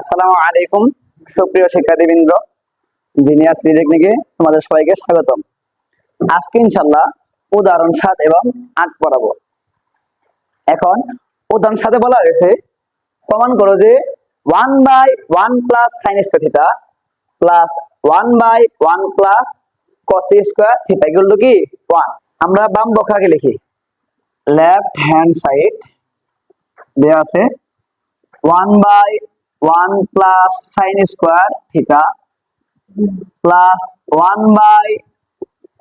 আসসালামু আলাইকুম, সুপ্রিয় শিক্ষার্থীবৃন্দ জিনিয়াস টেকনিকে তোমাদের সবাইকে স্বাগতম। আজকে ইনশাল্লাহ উদাহরণ সাত এবং আট পড়াবো। এখন উদাহরণ সাথে বলা হয়েছে, প্রমাণ করো যে one by one plus sine square theta plus one by one plus cos square theta এগুলো কি? ওয়ান আমরা বাম বখাকে লিখি। লেফট হ্যান্ড সাইড দেওয়া আছে one by one plus sine square, theta, plus one by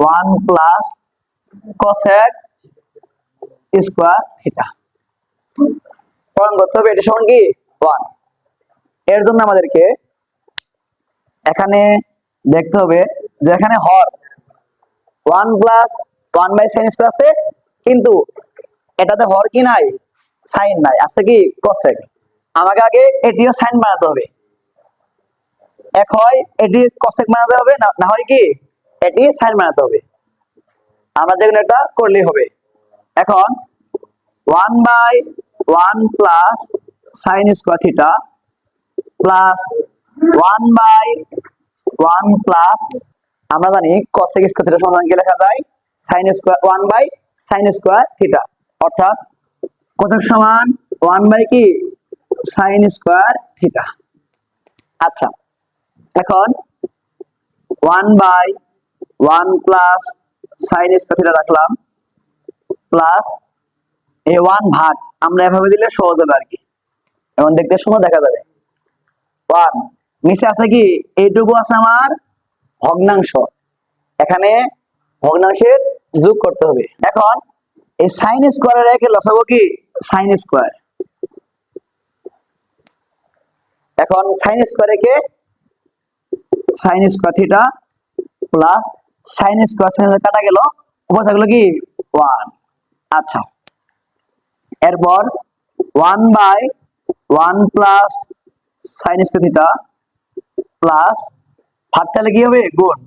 one plus cosec square, theta. প্রমাণ করতে হবে, এটা সমান কি? ওয়ান। এর জন্য আমাদেরকে এখানে দেখতে হবে যে এখানে হর one plus one by sine square আছে, কিন্তু এটাতে হর কি নাই? সাইন নাই। আছে কি? কসেক। আমাকে আগে এটিও সাইন বানাতে হবে। এক হয় এটি কসেক বানাতে হবে, না হয় কি? এটি সাইন বানাতে হবে। আমরা যেখানে এটা করলেই হবে। এখন one by one plus sine square theta plus one by one plus আমরা জানি কসেক স্কোয়ার থিটা সমান কি লেখা যায় sine square one by sine square theta অর্থাৎ কোসেক সমান? ওয়ান বাই কি? Sine square theta. আচ্ছা এখন one by one plus sine square theta রাখলাম প্লাস এ ওয়ান ভাগ, আমরা এভাবে দিলে সহজ হবে আর কি। এবং দেখতে সময় দেখা যাবে। ওয়ান নিচে আছে কি? এইটুকু আছে আমার ভগ্নাংশ। এখানে ভগ্নাংশের যোগ করতে হবে। এখন এই সাইন স্কোয়ারের একে লসাবো কি? Sine square. এখন সাইন স্কোয়ার একে sine square theta plus sine square sine কাটা গেল। উপর থাকল কি? ওয়ান আচ্ছা। এরপর one by one plus sine square theta plus ভাগ তাহলে কি হবে? গুণ।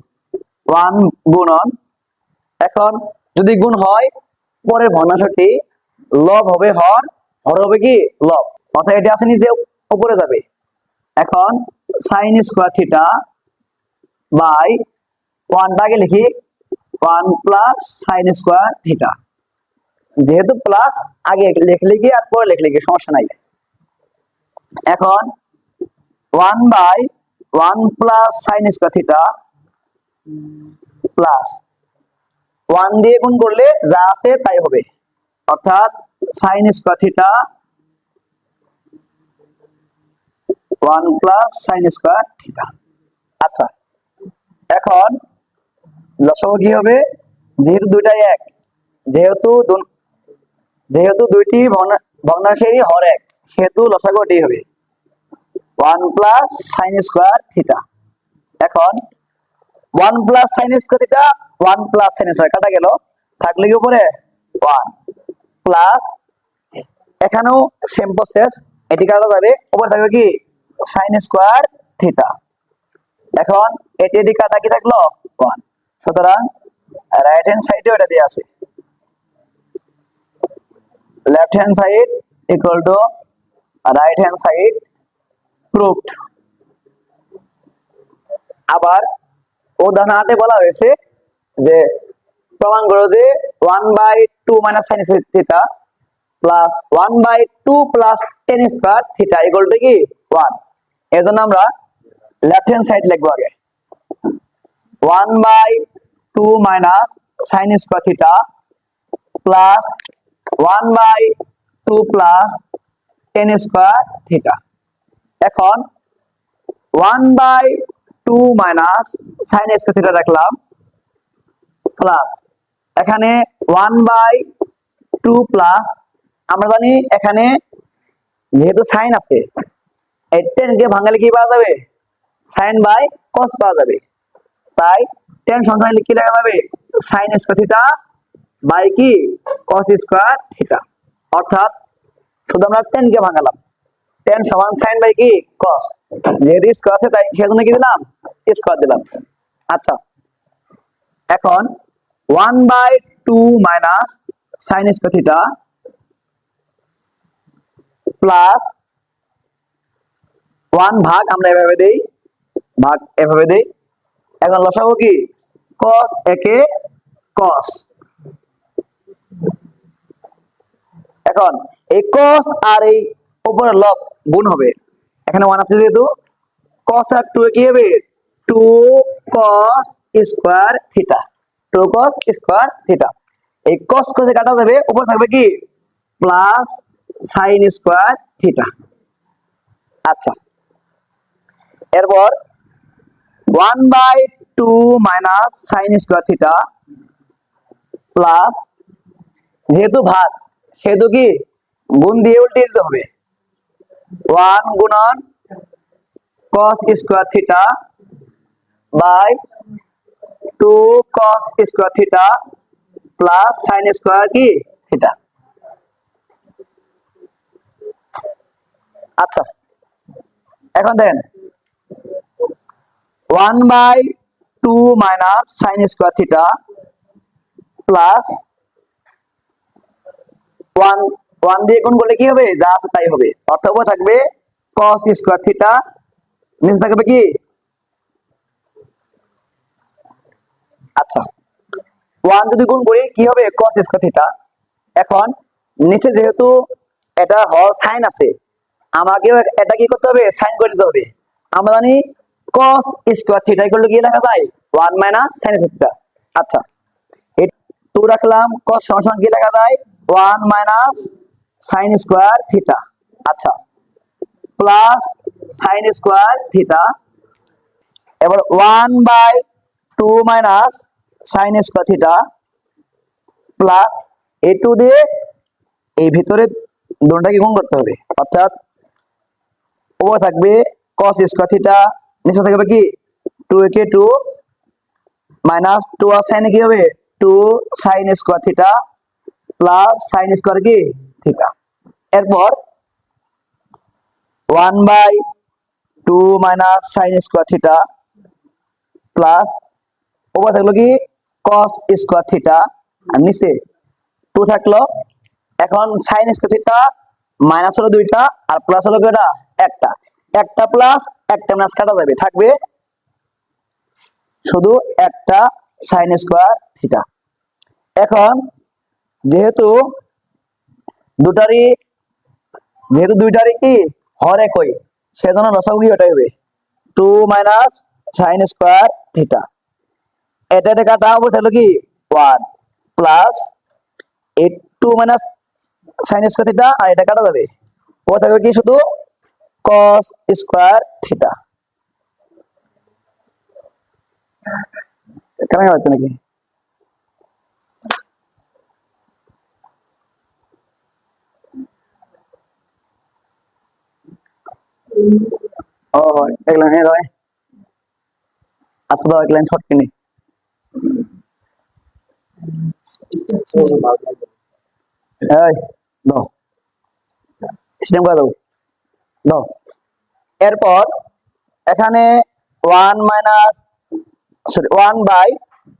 ওয়ান গুণন। এখন যদি গুণ হয়, পরের ভগ্নাংশটি লব হবে হর। হর হবে কি? লব। অর্থাৎ এটা আছে নিচে, উপরে যাবে। এখন সাইন স্কোয়ার থিটা বাই ওয়ানটাকে লিখি one plus sine square theta যেহেতু প্লাস আগে লিখলে কি আর পরে লিখলে কি? সমস্যা নাই। এখন one by one plus sine square theta plus one দিয়ে গুণ করলে যা আছে তাই হবে। অর্থাৎ sine square theta one plus sine square theta. আচ্ছা এখন লসাগু কি হবে? যেহেতু দুইটাই এক, যেহেতু যেহেতু দুইটি ভগ্না- ভগ্নাংশেরই হর এক, সেহেতু লসাগু এটাই হবে। One plus sine square theta. এখন one plus sine square theta, one plus sine square কাটা গেল, থাকলে কি উপরে? ওয়ান প্লাস এখানেও সেম প্রসেস এটি কাটা যাবে, উপরে থাকবে কি? সাইন স্কোয়ার থিটা এখন এটি এটি কাটা কি থাকল? ওয়ান সুতরাং রাইট হ্যান্ড সাইডে ওটা দিয়ে আছে। Left hand side equal to right hand side proved আবার উদাহরণ আটে বলা হয়েছে যে প্রমাণ করো যে one by two minus sine theta plus one by two plus tan square theta equal to কি? ওয়ান এই জন্য আমরা লেফট হ্যান্ড সাইড লিখব আগে। One by two minus sine square theta plus one by two plus tan square theta এখন one by two minus sine square theta রাখলাম plus এখানে one by two plus আমরা জানি এখানে যেহেতু সাইন আছে এই টেন কে ভাঙালে কি পাওয়া যাবে? সাইন বাই কস পাওয়া যাবে। তাই টেন সন্তান কি লেখা যাবে? সাইন স্কোয়ার থিটা বাই কি? কস স্কোয়ার থিটা অর্থাৎ শুধু আমরা টেন কে ভাঙালাম। টেন সমান সাইন বাই কি? কস যেহেতু স্কোয়ার আছে, তাই সেজন্য কি দিলাম? স্কোয়ার দিলাম। আচ্ছা এখন one by two minus sine square theta plus one ভাগ আমরা এভাবে দেই, ভাগ এভাবে দেই। এখন লসাগু কি? কস একে কস এখন এই কস আর এই উপরের লব গুণ হবে। এখানে ওয়ান আছে যেহেতু কস আর টু কি হবে? Two cos square theta two cos square theta এই কস কসে কাটা যাবে, উপর থাকবে কি? প্লাস সাইন স্কোয়ার থিটা আচ্ছা। এরপর one by two minus sine square theta plus যেহেতু ভাগ, সেহেতু কি? গুণ দিয়ে উল্টে দিতে হবে। ওয়ান গুণন cos square theta by two cos square theta plus sine square কি? থিটা আচ্ছা এখন দেখেন। One by two minus sine square theta plus one one দিয়ে গুণ করলে কি হবে? যা আছে তাই হবে। থাকবে cos স্কোয়ার থিটা। নিচে থাকবে কি? আচ্ছা। ওয়ান যদি গুণ করি, কি হবে? cos square theta. এখন নিচে যেহেতু এটা হর সাইন আছে আমাকে এটা কি করতে হবে? সাইন করে দিতে হবে। আমরা জানি cos square theta equal to কি লেখা যায়? One minus sine square theta আচ্ছা। এই টু রাখলাম, cos সমান কি লেখা যায়? One minus sine square theta আচ্ছা। প্লাস সাইন স্কোয়ার থিটা এবার one by two minus sine square theta plus A two দিয়ে এই ভিতরে দুটাকে গুণ করতে হবে। অর্থাৎ, উপরে থাকবে cos স্কোয়ার থিটা নিচে থাকবে কি? টু কে টু মাইনাস টু আর সাইনে কি হবে? Two sine square theta plus sine square কি? থিটা এরপর one by two minus sine square theta plus ওপর থাকল কি? কস স্কোয়ার থিটা আর নিচে টু থাকল, এখন সাইন স্কোয়ার থিটা মাইনাস হলো দুইটা আর প্লাস হলো কয়টা? একটা। একটা প্লাস একটা মাইনাস কাটা যাবে। থাকবে শুধু একটা সাইন স্কোয়ার থিটা এখন যেহেতু দুটারই, যেহেতু দুইটারই কি? হর একই। সেজন্য লসাগু কি ওটাই হবে। Two minus sine square theta এটা এটা কাটা হবে তাহলে কি? ওয়ান প্লাস এই two minus sine square theta আর এটা কাটা যাবে। ও থাকবে কি শুধু কস স্কোয়ার থিটা কেমন হচ্ছে নাকি ও এগুলো নিয়ে যাবে আসলে এক লাইন শর্ট কিনি এই দাও সিস্টেম করে দেবো দাও এরপর এখানে one minus sorry one by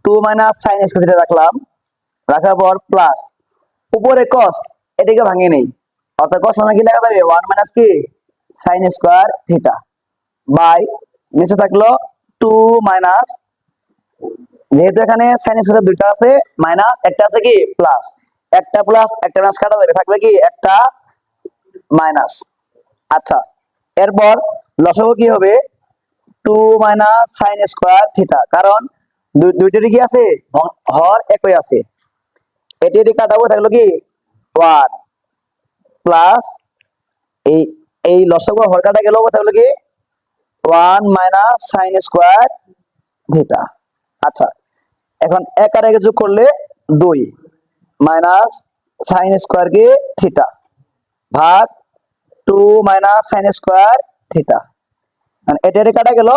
two minus sine square রাখলাম। রাখার পর প্লাস উপরে কস এটাকে ভাঙিয়ে নেই। অর্থাৎ কস মানে কি লেখা যাবে ওয়ান মাইনাস কি? সাইন স্কোয়ার থিটা বাই নিচে থাকল টু মাইনাস যেহেতু এখানে সাইন স্কোয়ার দুইটা আছে মাইনাস একটা আছে কি? প্লাস একটা প্লাস একটা মাইনাস কাটা যাবে। থাকবে কি? একটা মাইনাস আচ্ছা এরপর লসাগু কি হবে? Two minus sine square theta, কারণ দুই- দুইটারই কি আছে হর একই আছে। এটি এটি কাটাবো থাকল কি? ওয়ান প্লাস এই এই লসাগু হর কাটা গেল থাকল কি? One minus sine square theta. আচ্ছা এখন এক আর একে যোগ করলে দুই মাইনাস সাইন স্কোয়ার কি? থিটা। ভাগ two minus sine square theta এটা এটা কাটা গেল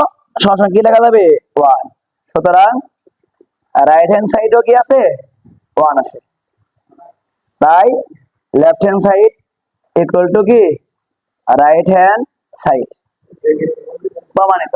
সঙ্গে কি লেখা যাবে? ওয়ান সুতরাং রাইট হ্যান্ড সাইডও কি আছে? ওয়ান আছে। তাই left hand side equal to কি? রাইট হ্যান্ড সাইড প্রমাণিত।